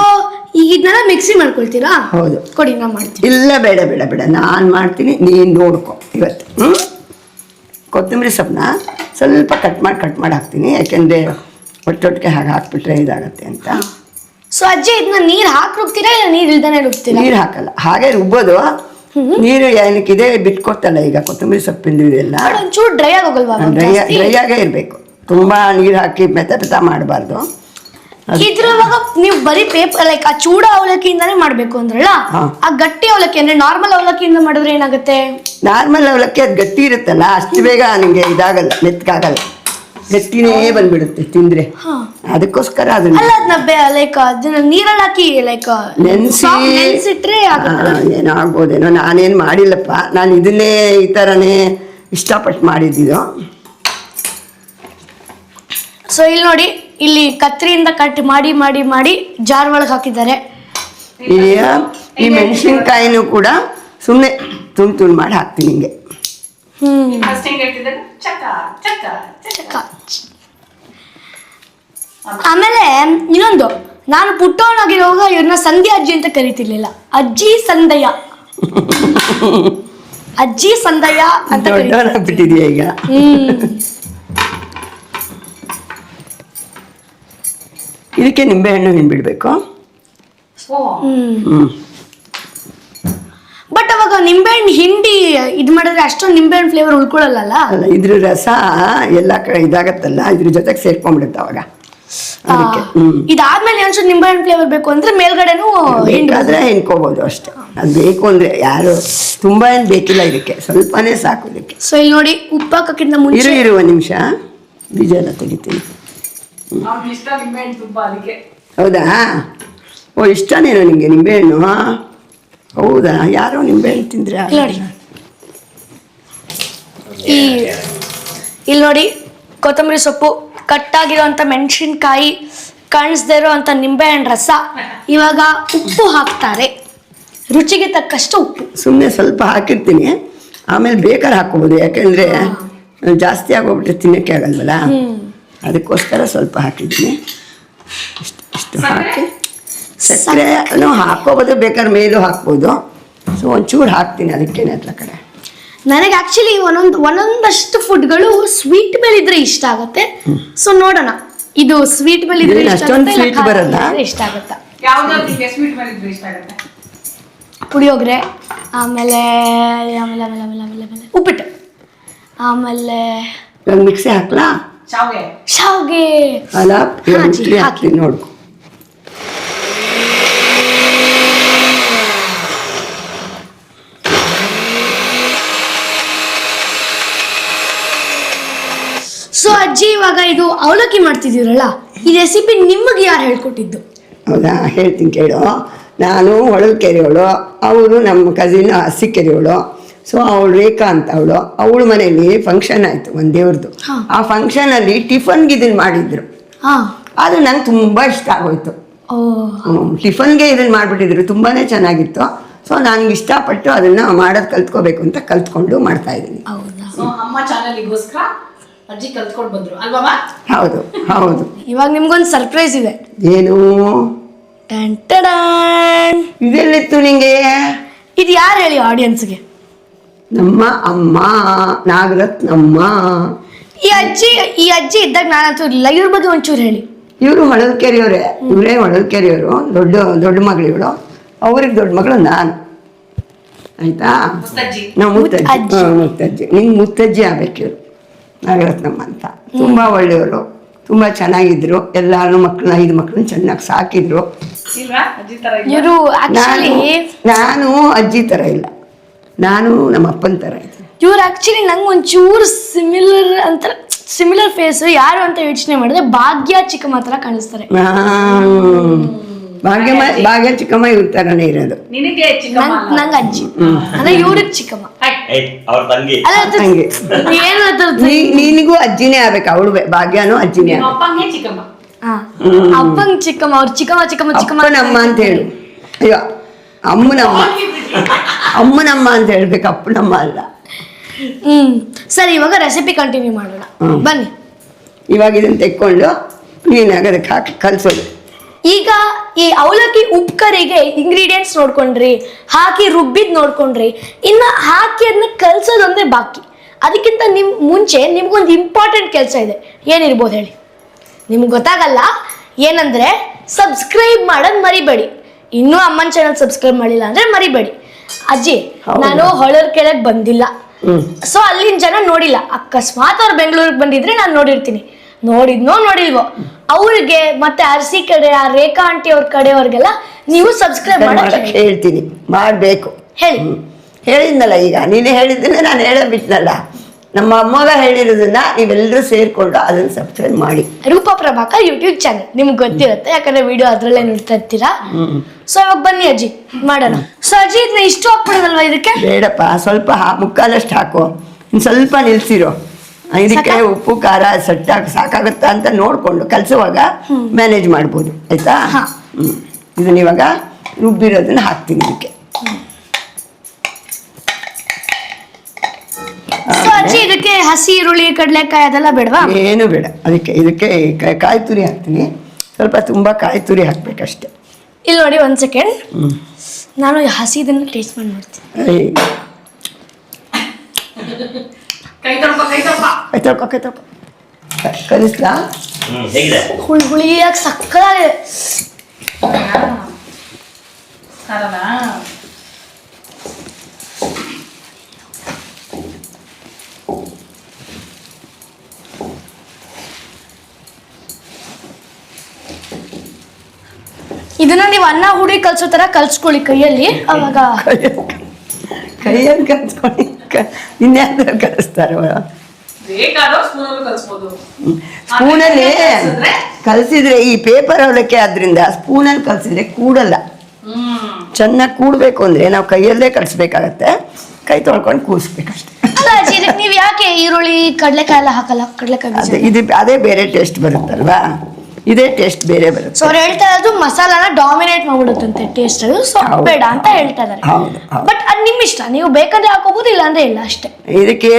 ಈಗ ಇದನ್ನೆಲ್ಲ ಮಿಕ್ಸಿ ಮಾಡ್ಕೊಳ್ತೀರಾ? ಹೌದು. ಕೊಡಿ ನಾ ಮಾಡ್ತೀನಿ. ಇಲ್ಲ ಬೇಡ ಬೇಡ ಬೇಡ. ನಾನು ಮಾಡ್ತೀನಿ ನೀನು ನೋಡ್ಕೊ ಇವತ್ತು. ಹ್ಞೂ ಕೊತ್ತಂಬರಿ ಸೊಪ್ಪನ್ನ ಸ್ವಲ್ಪ ಕಟ್ ಮಾಡಿ ಕಟ್ ಮಾಡಿ ಹಾಕ್ತೀನಿ. ಯಾಕೆಂದರೆ ಒಟ್ಟೊಟ್ಟಿಗೆ ಹಾಗೆ ಹಾಕ್ಬಿಟ್ರೆ ಇದಾಗತ್ತೆ ಅಂತ. ಸೊ ಅಜ್ಜಿ ಇದನ್ನ ನೀರು ಹಾಕಿ ರುಬ್ತೀರಾ ಇಲ್ಲ ನೀರು ಇಲ್ದಾನೆ ರುಬ್ತೀರಾ? ನೀರು ಹಾಕಲ್ಲ. ಹಾಗೆ ರುಬ್ಬೋದು. ನೀರು ಏನಕ್ಕಿದೆ ಬಿಟ್ಕೊಡ್ತಲ್ಲ ಈಗ ಕೊತ್ತಂಬರಿ ಸೊಪ್ಪಿಂದು ಇದೆಲ್ಲ. ಒಂಚೂರು ಡ್ರೈ ಆಗೋಗಲ್ವಾ? ಡ್ರೈ? ಡ್ರೈ ಆಗೇ ಇರಬೇಕು. ತುಂಬ ನೀರು ಹಾಕಿ ಮೆತ್ತ ಮೆತ್ತ ಮಾಡಬಾರ್ದು. ನೀವು ಬರೀ ಪೇಪರ್ ಲೈಕ್ ಆ ಚೂಡ ಅವಲಕ್ಕಿಯಿಂದಾನೇ ಮಾಡ್ಬೇಕು ಅಂದ್ರಲ್ಲ ಹಾ. ಆ ಗಟ್ಟಿ ಅವಲಕ್ಕಿ ಅಂದ್ರೆ ನಾರ್ಮಲ್ ಅವಲಕ್ಕಿಯಿಂದ ಮಾಡಿದ್ರೆ ಏನಾಗುತ್ತೆ? ನಾರ್ಮಲ್ ಅವಲಕ್ಕಿ ಅದು ಗಟ್ಟಿ ಇರುತ್ತಲ್ಲ ಅಷ್ಟು ಬೇಗ ನಿಮಗೆ ಇದಾಗಲ್ಲ ಮೆತ್ಕಾಗಲ್ಲ ಗಟ್ಟಿನೇ ಬಂದ್ಬಿಡುತ್ತೆ ತಿಂದ್ರೆ. ಹಾ. ಅದಕ್ಕೋಸ್ಕರ ಅದನ್ನ ಅಲ್ಲ ಅದನ್ನ ಲೈಕ್ ಅದನ್ನ ನೀರಲ್ಲಿ ಹಾಕಿ ಲೈಕ್ ನೆನೆಸಿ ನೆನ್ಸಿಟ್ರೆ ಆಗುತ್ತಲ್ಲ? ಏನೋ ಆಗ್ಬೋದೇನೋ ನಾನೇನ್ ಮಾಡಿಲ್ಲಪ್ಪ. ನಾನು ಇದನ್ನೇ ಈ ತರನೇ ಇಷ್ಟಪಟ್ಟು ಮಾಡಿದ್ದಿದ್ದು ಸೊ ಇಲ್ಲಿ ನೋಡಿ ಇಲ್ಲಿ ಕತ್ರಿಯಿಂದ ಕಟ್ ಮಾಡಿ ಮಾಡಿ ಮಾಡಿ ಜಾರ್ ಒಳಗೆ ಹಾಕಿದ್ದಾರೆ. ಈ ಈ ಮೆಣಸಿನ್ಕಾಯಿನೂ ಕೂಡ ಸುಮ್ಮನೆ ತುಂಡು ತುಂಡು ಮಾಡಿ ಹಾಕ್ತೀನಿ ಹಿಂಗೆ. ಹ್ಮ್. ಫಸ್ಟ್ ಹೆಂಗ್ ಹೇಳ್ತಿದ್ದೆ ಚಕ್ಕ ಚಕ್ಕ ಚಕ್ಕ ಆಮೇಲೆ ಇನ್ನೊಂದು ನಾನು ಪುಟ್ಟವನಾಗಿರುವಾಗ ಇವ್ರನ್ನ ಸಂಧ್ಯಾ ಅಜ್ಜಿ ಅಂತ ಕರಿತಿರ್ಲಿಲ್ಲ. ಅಜ್ಜಿ ಸಂದಯ <laughs> ಅಜ್ಜಿ ಸಂದಯ ಅಂತ. ಈಗ? ಹ್ಮ್. ಇದಕ್ಕೆ ನಿಂಬೆಹಣ್ಣು ಹಿಂಡ್ಬಿಡ್ಬೇಕು ಹ್ಞೂ ಬಟ್ ಅವಾಗ ನಿಂಬೆಹಣ್ಣು ಹಿಂಡಿ ಇದು ಮಾಡಿದ್ರೆ ಅಷ್ಟೊಂದು ನಿಂಬೆಹಣ್ಣು ಫ್ಲೇವರ್ ಉಳ್ಕೊಳ್ಳಲ್ಲ ಅಲ್ಲ ಇದ್ರ ರಸ ಎಲ್ಲ ಕಡೆ ಇದಾಗತ್ತಲ್ಲ ಇದ್ರ ಜೊತೆಗೆ ಸೇರ್ಕೊಂಡ್ಬಿಡುತ್ತೆ ಅವಾಗ. ಅದಕ್ಕೆ ಹ್ಞೂ ಇದಾದ್ಮೇಲೆ ಒಂಚೂರು ನಿಂಬೆಹಣ್ಣು ಫ್ಲೇವರ್ ಬೇಕು ಅಂದ್ರೆ ಮೇಲ್ಗಡೆನೂ ಹಿಂಡಿ ಬೇಕಾದ್ರೆ ಅಷ್ಟೇ. ಅದು ಬೇಕು ಅಂದ್ರೆ ಯಾರು ತುಂಬಾ ಏನು ಬೇಕಿಲ್ಲ ಇದಕ್ಕೆ ಸ್ವಲ್ಪನೇ ಸಾಕು ಇದಕ್ಕೆ. ಸೊ ಇಲ್ಲಿ ನೋಡಿ ಉಪ್ಪಾಕಕ್ಕಿಂತ ಇರು ಮುಂಚೆ ಇರುವ ನಿಮಿಷ. ಬೀಜ ಎಲ್ಲ ತೆಗಿತೀನಿ. ಹೌದಾ? ಓ ಇಷ್ಟನೇನೋ ನಿಮಗೆ ನಿಂಬೆಹಣ್ಣು ಹೌದಾ? ಯಾರೋ ನಿಂಬೆಹಣ್ಣು ತಿಂದ್ರೆ ಇಲ್ಲಿ ನೋಡಿ ಈ ಇಲ್ಲಿ ನೋಡಿ ಕೊತ್ತಂಬರಿ ಸೊಪ್ಪು ಕಟ್ಟಾಗಿರೋಂಥ ಮೆಣಸಿನ್ಕಾಯಿ ಕಾಣಿಸ್ದೇ ಇರೋವಂಥ ನಿಂಬೆಹಣ್ಣು ರಸ ಇವಾಗ ಉಪ್ಪು ಹಾಕ್ತಾರೆ. ರುಚಿಗೆ ತಕ್ಕಷ್ಟು ಉಪ್ಪು. ಸುಮ್ಮನೆ ಸ್ವಲ್ಪ ಹಾಕಿರ್ತೀನಿ. ಆಮೇಲೆ ಬೇಕಾದ್ರೆ ಹಾಕೋಬೋದು ಯಾಕೆಂದ್ರೆ ಜಾಸ್ತಿ ಆಗೋಗ್ಬಿಟ್ರೆ ತಿನ್ನೋಕ್ಕೆ ಆಗಲ್ವಲ್ಲ? ಅದಕ್ಕೋಸ್ಕರ ಸ್ವಲ್ಪ ಹಾಕಿದ್ದೀನಿ. ಇಷ್ಟು ಇಷ್ಟು ಹಾಕಿ. ಸಕ್ಕರೆನೂ ಹಾಕೋಬೋದು ಬೇಕಾದ್ರೆ ಮೇಲೂ ಹಾಕ್ಬೋದು. ಸೊ ಒಂಚೂರು ಹಾಕ್ತೀನಿ ಅದಕ್ಕೇನೆ ಅದರ ಕಡೆ. ನನಗೆ ಆಕ್ಚುಲಿ ಒಂದೊಂದು ಒಂದೊಂದಷ್ಟು ಫುಡ್ಗಳು ಸ್ವೀಟ್ ಮೇಲಿದ್ರೆ ಇದ್ರೆ ಇಷ್ಟ ಆಗುತ್ತೆ. ಸೊ ನೋಡೋಣ. ಇದು ಸ್ವೀಟ್ ಮೇಲೆ ಇದ್ರೆ ಅಷ್ಟೊಂದು ಸ್ವೀಟ್ ಬರಲ್ಲ? ಇಷ್ಟ ಆಗುತ್ತಾ? ಯಾವ್ದಾದ್ರು ನಿಂಗೆ ಸ್ವೀಟ್ ಮೇಲೆ ಇದ್ರೆ ಇಷ್ಟ ಆಗುತ್ತೆ? ಪುಳಿಯೋಗರೆ ಆಮೇಲೆ ಆಮೇಲೆ ಆಮೇಲೆ ಆಮೇಲೆ ಆಮೇಲೆ ಆಮೇಲೆ ಉಪ್ಪಿಟ್ಟು. ಆಮೇಲೆ ಇವಾಗ ಮಿಕ್ಸಿ ಹಾಕ್ಲಾ? ಶಾವ್ಗೆ. ಶಾವ್ಗೆ. ಅಲ್ಲ ಹಾಕಿ. ಹಾಕ್ತೀನಿ ನೋಡ್ಕೊ. ಸೊ ಅಜ್ಜಿ ಇವಾಗ ಇದು ಅವಲಕ್ಕಿ ಮಾಡ್ತಿದ್ದೀರಲ್ಲ ಈ ರೆಸಿಪಿ ನಿಮಗೆ ಯಾರು ಹೇಳ್ಕೊಟ್ಟಿದ್ದು? ಹೌದಾ? ಹೇಳ್ತೀನಿ ಕೇಳು. ನಾನು ಹೊಳಲ್ಕೆರೆಯವಳು ಅವರು ನಮ್ಮ ಕಸಿನ್ ಹಸಿಕೆರೆಯವಳು. ಸೊ ಅವಳು ರೇಖಾ ಅಂತ ಅವಳು. ಅವಳ ಮನೆಯಲ್ಲಿ ಫಂಕ್ಷನ್ ಆಯ್ತು ಒಂದು ದೇವ್ರದ್ದು ಆ ಫಂಕ್ಷನ್ ಅಲ್ಲಿ ಟಿಫನ್ಗೆ ಇದನ್ನ ಮಾಡಿದ್ರು. ಹಾ. ಅದು ನಂಗೆ ತುಂಬಾ ಇಷ್ಟ ಆಗೋಯ್ತು. ಟಿಫನ್ಗೆ ಇದನ್ನ ಮಾಡ್ಬಿಟ್ಟಿದ್ರು. ತುಂಬಾನೇ ಚೆನ್ನಾಗಿತ್ತು. ಸೊ ನಾನು ಇಷ್ಟಪಟ್ಟು ಅದನ್ನ ಮಾಡೋದು ಕಲ್ತ್ಕೋಬೇಕು ಅಂತ ಕಲ್ತ್ಕೊಂಡು ಮಾಡ್ತಾ ಇದ್ದೀನಿ. ಹೌದಾ? ಸೊ ಅಮ್ಮ ಚಾನಲ್ಗೋಸ್ಕರ ಅಜ್ಜಿ ಕಲ್ತ್ಕೊಂಡು ಬಂದ್ರು. ಅಲ್ವಾ ಹೌದು ಹೌದು. ಇವಾಗ ನಿಮ್ಗೊಂದು ಸರ್ಪ್ರೈಸ್ ಇದೆ. ಏನು. ಇದೆಲ್ಲಿತ್ತು ನಿಂಗೆ? ಇದು ಯಾರು ಹೇಳಿ ಆಡಿಯನ್ಸ್ಗೆ ನಮ್ಮ ಅಮ್ಮ ನಾಗರತ್ನಮ್ಮ ಈ ಅಜ್ಜಿ ಈ ಅಜ್ಜಿ ಇದ್ದಾಗ ನಾನಂತೂ ಇಲ್ಲ ಇವ್ರ ಬಗ್ಗೆ ಒಂಚೂರು ಹೇಳಿ. ಇವರು ಹೊಳಲ್ಕೆರೆಯವರೇ ಇವರೇ ಹೊಳಲ್ಕೆರೆಯವರು ದೊಡ್ಡ ದೊಡ್ಡ ಮಗಳು ಇವಳು. ಅವ್ರಿಗೆ ದೊಡ್ಡ ಮಗಳು ನಾನು. ಆಯ್ತಾ? ಮುಸ್ತಜ್ಜಿ ನಾವು ಮುತ್ತಜ್ಜಿ. ಮುತ್ತಜ್ಜಿ. ನಿಂಗೆ ಮುತ್ತಜ್ಜಿ ಆಗ್ಬೇಕು ಇವರು. ನಾಗರತ್ನಮ್ಮ ಅಂತ. ತುಂಬ ಒಳ್ಳೆಯವರು. ತುಂಬ ಚೆನ್ನಾಗಿದ್ರು. ಎಲ್ಲಾರು ಮಕ್ಕಳನ್ನ ಐದು ಮಕ್ಕಳನ್ನ ಚೆನ್ನಾಗಿ ಸಾಕಿದ್ರು. ಇಲ್ವಾ? ಅಜ್ಜಿ ತರ? ಇವರು ನಾನು ಆಕ್ಚುಲಿ ನಾನು ಅಜ್ಜಿ ತರ ಇಲ್ಲ. ನಾನು ನಮ್ಮ ಅಪ್ಪನ ತರ ಇದ್ದೀನಿ. ಇವ್ರು ಆಕ್ಚುಲಿ ನಂಗೆ ಒಂಚೂರು ಸಿಮಿಲರ್ ಅಂತ ಸಿಮಿಲರ್ ಫೇಸ್ ಯಾರು ಅಂತ ಯೋಚನೆ ಮಾಡಿದ್ರೆ ಭಾಗ್ಯ ಚಿಕ್ಕಮ್ಮ ಥರ ಕಾಣಿಸ್ತಾರೆ. ಭಾಗ್ಯಮ್ಮ ಭಾಗ್ಯ ಚಿಕ್ಕಮ್ಮ ಇವ್ರ ಥರನೇ ಇರೋದು. ನಿನಗೆ ಚಿಕ್ಕಮ್ಮ ನಂಗ್ ಅಜ್ಜಿ. ಅಂದ್ರೆ ಇವ್ರಿಗ್ ಚಿಕ್ಕಮ್ಮ. ಅವ್ರ ತಂಗಿ. ಅಲ್ಲ ಅದು ಹಂಗೆ. ಏನು ಅದ್ರದ್ದು? ನೀ ನಿನಗೂ ಅಜ್ಜಿನೇ ಆಗ್ಬೇಕು ಅವಳು ಭಾಗ್ಯನೂ ಅಜ್ಜಿನೇ ನಿಮ್ಮ ಆಗ್ಬೇಕು. ಅಪ್ಪಂಗೆ ಚಿಕ್ಕಮ್ಮ. ಹಾ. ಅಪ್ಪಂಗ್ ಚಿಕ್ಕಮ್ಮ ಅವ್ರ ಚಿಕ್ಕಮ್ಮ ಚಿಕ್ಕಮ್ಮ ಚಿಕ್ಕಮ್ಮ ಅಪ್ಪನಮ್ಮ ಅಂತ ಹೇಳು. ಅಯ್ಯೋ ಅಮ್ಮನಮ್ಮ. ಅಮ್ಮನಮ್ಮ ಅಂತ ಹೇಳ್ಬೇಕು ಅಪ್ಪನಮ್ಮ ಅಲ್ಲ. ಹ್ಮ್. ಸರಿ ಇವಾಗ ರೆಸಿಪಿ ಕಂಟಿನ್ಯೂ ಮಾಡೋಣ. ಹ್ಮ್. ಬನ್ನಿ. ಇವಾಗ ಇದನ್ನ ತೆಕ್ಕೊಂಡು ಕ್ಲೀನಾಗಿ ಅದಕ್ಕೆ ಹಾಕಿ ಕಲ್ಸೋದು. ಈಗ ಈ ಅವಲಕ್ಕಿ ಉಪ್ಕರಿಗೆ ಇಂಗ್ರೀಡಿಯೆಂಟ್ಸ್ ನೋಡ್ಕೊಂಡ್ರಿ ಹಾಕಿ ರುಬ್ಬಿದ್ ನೋಡ್ಕೊಂಡ್ರಿ. ಇನ್ನ ಹಾಕಿ ಅದನ್ನ ಕಲ್ಸೋದಂದ್ರೆ ಬಾಕಿ. ಅದಕ್ಕಿಂತ ನಿಮ್ ಮುಂಚೆ ನಿಮ್ಗೊಂದು ಇಂಪಾರ್ಟೆಂಟ್ ಕೆಲಸ ಇದೆ. ಏನಿರ್ಬೋದು ಹೇಳಿ. ನಿಮ್ಗೆ ಗೊತ್ತಾಗಲ್ಲ? ಏನಂದ್ರೆ ಸಬ್ಸ್ಕ್ರೈಬ್ ಮಾಡೋದ್ ಮರಿಬೇಡಿ. ಇನ್ನೂ ಅಮ್ಮನ ಚಾನಲ್ ಸಬ್ಸ್ಕ್ರೈಬ್ ಮಾಡಿಲ್ಲ ಅಂದ್ರೆ ಮರಿಬೇಡಿ. ಅಜ್ಜಿ ನಾನು ಹೊಳರ್ ಕೆಳಗ್ ಬಂದಿಲ್ಲ. ಸೊ ಅಲ್ಲಿನ ಜನ ನೋಡಿಲ್ಲ. ಅಕಸ್ಮಾತ್ ಅವ್ರು ಬೆಂಗಳೂರಿಗೆ ಬಂದಿದ್ರೆ ನಾನು ನೋಡಿರ್ತೀನಿ. ನೋಡಿದ್ನೋ ನೋಡಿಲ್ವೋ? ಅವ್ರಿಗೆ ಮತ್ತೆ ಅರ್ಸಿ ಕಡೆ ಆ ರೇಖಾ ಆಂಟಿ ಅವ್ರ ಕಡೆಯವ್ರಿಗೆಲ್ಲ ನೀವು ಸಬ್ಸ್ಕ್ರೈಬ್ ಮಾಡಕ್ಕೆ ಹೇಳ್ತೀನಿ. ಮಾಡಬೇಕು. ಹೇಳಿ. ಹೇಳಿದ್ನಲ್ಲ ಈಗ. ನೀನೇ ಹೇಳಿದ್ದನ್ನ ನಾನು ಹೇಳೇ ಬಿಟ್ನಲ್ಲ. ನಮ್ಮ ಅಮ್ಮಗ ಹೇಳಿರೋದನ್ನ ನೀವೆಲ್ಲರೂ ಸೇರ್ಕೊಂಡು ಅದನ್ನ ಸಬ್ಸ್ಕ್ರೈಬ್ ಮಾಡಿ. Roopa Prabhakar YouTube channel. ನಿಮ್ಗೆ ಗೊತ್ತಿರುತ್ತೆ ಯಾಕಂದ್ರೆ ವಿಡಿಯೋ ಅದ್ರಲ್ಲೇ ನೋಡ್ತಾ ಇರ್ತೀರಾ? ಸೊ ಇವಾಗ ಬನ್ನಿ ಅಜ್ಜಿ ಮಾಡೋಣ. ಸೊ ಅಜ್ಜಿ ಇದನ್ನ ಇಷ್ಟು ಹಾಕ್ಬಿಡೋದಲ್ವಾ ಇದಕ್ಕೆ? ಬೇಡಪ್ಪ ಸ್ವಲ್ಪ ಹಾ- ಮುಕ್ಕಾಲಷ್ಟು ಹಾಕು. ಇನ್ನು ಸ್ವಲ್ಪ ನಿಲ್ಸಿರೋ. ಇದಕ್ಕೆ ಉಪ್ಪು ಖಾರ ಸಟ್ಟಾಗಿ ಸಾಕಾಗುತ್ತಾ ಅಂತ ನೋಡ್ಕೊಂಡು ಕಲಸುವಾಗ ಮ್ಯಾನೇಜ್ ಮಾಡ್ಬೋದು. ಆಯ್ತಾ? ಹಾ. ಹ್ಮ್. ಇದನ್ನ ಇವಾಗ ರುಬ್ಬಿರೋದನ್ನ ಹಾಕ್ತೀನಿ ಇದಕ್ಕೆ. ಸೊ ಅಜ್ಜಿ ಇದಕ್ಕೆ ಹಸಿ ಈರುಳ್ಳಿ ಕಡಲೆಕಾಯಿ ಅದೆಲ್ಲ ಬೇಡವಾ? ಏನು ಬೇಡ. ಅದಕ್ಕೆ ಇದಕ್ಕೆ ಕಾಯಿ ತುರಿ ಹಾಕ್ತೀನಿ. ಸ್ವಲ್ಪ ತುಂಬಾ ಕಾಯಿ ತುರಿ ಹಾಕ್ಬೇಕಷ್ಟೆ. ಇಲ್ಲಿ ನೋಡಿ ಒಂದು ಸೆಕೆಂಡ್ ನಾನು ಈ ಹಸಿದನ್ನ ಟೇಸ್ಟ್ ಮಾಡಿ ನೋಡ್ತೀನಿ ಕೈ ತೊಳ್ಕೊ ಕೈ ತೊಳ್ಕೊ ಕಲಿಸ್ಲಾ? ಹುಳಿ ಹುಳಿಯಾಗಿ ಸಕ್ಕದಾಗಿದೆ. ಇದನ್ನ ನೀವು ಅನ್ನ ಹುಡಿ ಕಲ್ಸೋ ತರ ಕಲ್ಸ್ಕೊಳ್ಳಿ ಕೈಯಲ್ಲಿ. ಅವಾಗ ಕೈಯಲ್ಲಿ ಕಲ್ಸ್ಕೊಳ್ಳಿ. ಇನ್ಯಾವ್ದಾರು ಕಲಿಸ್ತಾರೆ? ಸ್ಪೂನಲ್ಲೂ ಕಲ್ಸಿದ್ರೆ? ಕಲಸಿದ್ರೆ ಈ ಪೇಪರ್ ಅವಲಕ್ಕಿ ಆದ್ರಿಂದ ಸ್ಪೂನಲ್ಲಿ ಕಲ್ಸಿದ್ರೆ ಕೂಡಲ್ಲ. ಚೆನ್ನಾಗಿ ಕೂಡಬೇಕು ಅಂದ್ರೆ ನಾವು ಕೈಯಲ್ಲೇ ಕಲಿಸ್ಬೇಕಾಗತ್ತೆ. ಕೈ ತೊಳ್ಕೊಂಡು ಕೂರಿಸ್ಬೇಕಷ್ಟೆ. ನೀವ್ ನೀವು ಯಾಕೆ ಈರುಳ್ಳಿ ಕಡಲೆಕಾಯಿ ಎಲ್ಲ ಹಾಕಲ್ಲ? ಕಡಲೆಕಾಯಿ ಇದು ಅದೇ ಬೇರೆ ಟೇಸ್ಟ್ ಬರುತ್ತಲ್ವಾ? ಇದೇ ಟೇಸ್ಟ್ ಬೇರೆ ಸೊ ಬರುತ್ತೆ ಅವ್ರು ಹೇಳ್ತಾ ಇರೋದು ಮಸಾಲಾನ ಡಾಮಿನೇಟ್ ಮಾಡ್ಬಿಡುತ್ತಂತೆ ಟೇಸ್ಟ್ ಅದು. ಸೊ ಹೌದು. ಬೇಡ ಅಂತ ಹೇಳ್ತಾ ಇದಾರೆ. ಹೌದು, ಹೌದು. ಬಟ್ ಅದು ನಿಮ್ಮ ಇಷ್ಟ. ನೀವು ಬೇಕಾದ್ರೆ ಹಾಕೋಬಹುದು ಇಲ್ಲ ಅಂದ್ರೆ ಇಲ್ಲ ಅಷ್ಟೇ. ಇದಕ್ಕೆ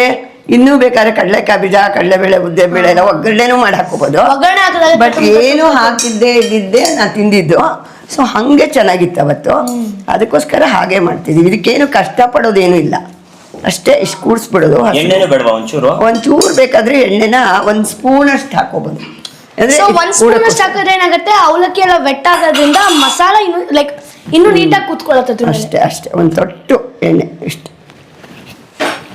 ಇನ್ನೂ ಬೇಕಾದ್ರೆ ಕಡಲೆಕಾಯಿ ಬೀಜ ಕಡಲೆಬೇಳೆ ಉದ್ದಿನಬೇಳೆ ಎಲ್ಲ ಒಗ್ಗರಣೆನೂ ಮಾಡಿ ಹಾಕೋಬಹುದು ಒಗ್ಗರಣೆ ಹಾಕಿದಾಗ ಬಟ್ ಏನು ಹಾಕಿದ್ದೆ ಇದ್ದಿದ್ದೆ ನಾ ತಿಂದಿದ್ದು. ಸೊ ಹಂಗೆ ಚೆನ್ನಾಗಿತ್ತು ಅವತ್ತು. ಅದಕ್ಕೋಸ್ಕರ ಹಾಗೆ ಮಾಡ್ತಿದ್ವಿ. ಇದಕ್ಕೇನು ಕಷ್ಟಪಡೋದೇನು ಇಲ್ಲ. ಅಷ್ಟೇ ಇಷ್ಟು ಕೂಡಿಸ್ಬಿಡೋದು. ಎಣ್ಣೆನೂ ಬೇಡವಾ ಒಂಚೂರು? ಒಂಚೂರು ಬೇಕಾದ್ರೆ ಎಣ್ಣೆನ ಒಂದು ಸ್ಪೂನ್ ಅಷ್ಟು ಹಾಕೋಬೋದು. ಅಂದ್ರೆ ಸೊ ಒನ್ ಒಂದ್ ಸ್ಪೂನ್ ಅಷ್ಟು ಹಾಕಿದ್ರೆ ಏನಾಗುತ್ತೆ ಅವಲಕ್ಕಿ ಎಲ್ಲ ವೆಟ್ ಆಗೋದ್ರಿಂದ ಮಸಾಲ ಇನ್ನು ಲೈಕ್ ಇನ್ನು ನೀಟಾಗಿ ಕೂತ್ಕೊಳ್ಳುತ್ತೆ ಅದ್ರ ಅಷ್ಟೇ ಅಷ್ಟೇ. ಒಂದು ತೊಟ್ಟು ಎಣ್ಣೆ ಇಷ್ಟು.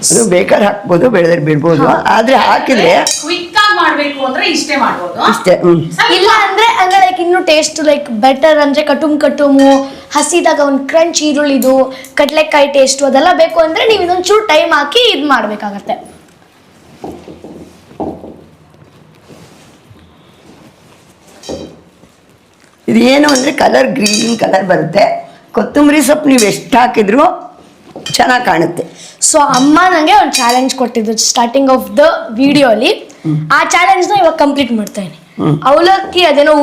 ಅದು ಬೇಕಾದ್ರೆ ಹಾಕ್ಬೋದು ಬೆಳೆದ್ರೆ ಬಿಡ್ಬೋದು. ಆದ್ರೆ ಹಾಕಿದ್ರೆ ಕ್ವಿಕ್ ಆಗಿ ಮಾಡ್ಬೇಕು ಅಂದ್ರೆ ಇಷ್ಟೇ ಮಾಡ್ಬೋದು. ಅಷ್ಟೇ ಹ್ಮ್. ಇಲ್ಲ ಅಂದ್ರೆ ಹಂಗ ಲೈಕ್ ಇನ್ನು ಟೇಸ್ಟ್ ಲೈಕ್ ಬೆಟರ್ ಅಂದ್ರೆ ಕಟುಮ್ ಕಟುಮು ಹಸಿದಾಗ ಒಂದು ಕ್ರಂಚ್ ಈರುಳ್ಳಿದು ಕಡ್ಲೆಕಾಯಿ ಟೇಸ್ಟ್ ಅದೆಲ್ಲ ಬೇಕು ಅಂದ್ರೆ ನೀವು ಇದೊಂದು ಚೂರು ಟೈಮ್ ಹಾಕಿ ಇದು ಮಾಡ್ಬೇಕಾಗತ್ತೆ ಇದು ಏನು ಅಂದರೆ ಕಲರ್ ಗ್ರೀನ್ ಕಲರ್ ಬರುತ್ತೆ. ಕೊತ್ತಂಬರಿ ಸೊಪ್ಪು ನೀವು ಎಷ್ಟು ಹಾಕಿದ್ರು ಚೆನ್ನಾಗಿ ಕಾಣುತ್ತೆ. ಸೊ ಅಮ್ಮ ನನಗೆ ಒಂದು ಚಾಲೆಂಜ್ ಕೊಟ್ಟಿದ್ರು ಸ್ಟಾರ್ಟಿಂಗ್ ಆಫ್ ದ ವಿಡಿಯೋ ಅಲ್ಲಿ. ಆ ಚಾಲೆಂಜ್ನ ಇವಾಗ ಕಂಪ್ಲೀಟ್ ಮಾಡ್ತಾ ಇದ್ದೀನಿ. ಅವಲಕ್ಕಿ ಅದೇನೋ